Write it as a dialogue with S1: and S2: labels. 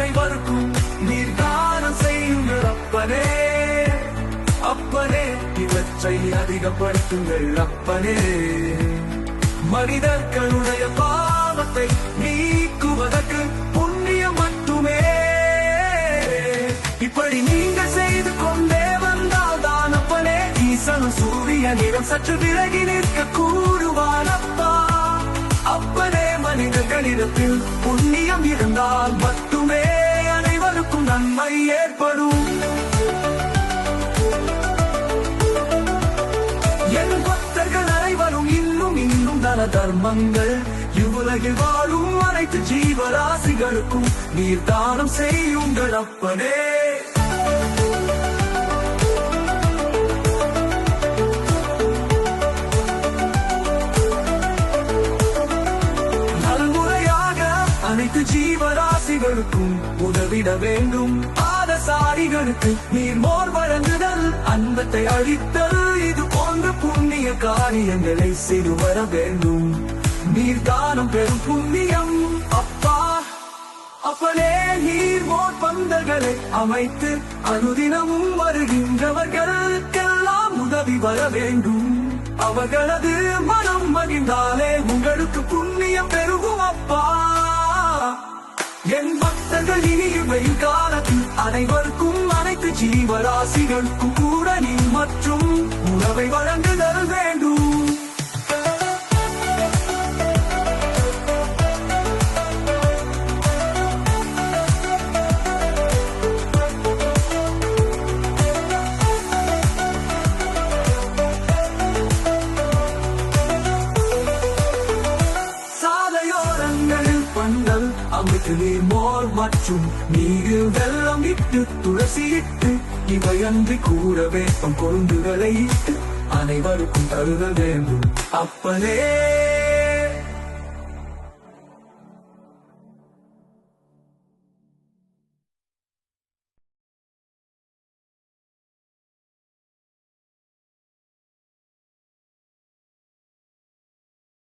S1: அனைவருக்கும் நீர் தானம் செய்யுங்கள் அப்பனே. அப்பனே இவற்றை அதிகப்படுத்துங்கள் அப்பனே. மனிதர்களுடைய பாவத்தை நீக்குவதற்கு புண்ணியம் மட்டுமே. இப்படி நீங்க செய்து கொண்டே வந்தால் தான் அப்பனே ஈசனும் சூரிய நிறம் சற்று விலகி நிற்க கூறுவான் அப்பா அப்பனே மனிதர்களிடத்தில் புண்ணியம் இருந்தால் மட்டுமே அனைவருக்கும் நன்மை ஏற்படும். என் பக்தர்கள் அனைவரும் இன்னும் இன்னும் தன தர்மங்கள். இவ்வுலகில் வாழும் அனைத்து ஜீவராசிகளுக்கும் நீர் தானம் செய்யுங்கள் அப்பனே. அனைத்து ஜீவராசிகளுக்கும் உதவிட வேண்டும். பாதசாரிகளுக்கு நீர் மோர் வழங்குதல் அன்பத்தை அழித்தல் இது போன்ற புண்ணிய காரியங்களை செய்து வர வேண்டும். நீர் தானம் பெறும் புண்ணியம். அப்பா அப்பனே நீர் மோர் பந்தல்களை அமைத்து அனுதினமும் வருகின்றவர்களுக்கெல்லாம் உதவி வர வேண்டும். அவர்களது மனம் மகிழ்ந்தாலே உங்களுக்கு என் பக்தர்கள் இனியும் காலத்தில் அனைவருக்கும் அனைத்து ஜீவராசிகளுக்கும் கூட நீ மற்றும் உணவை வழங்குதல் வேண்டும். காற்றிலே மோர் மற்றும் நீரில் வெள்ளம் இட்டு துளசி இட்டு இவையன்றி கூட வேப்பம் கொழுந்துகளை இட்டு அனைவருக்கும் தருத வேண்டும். அப்பனே!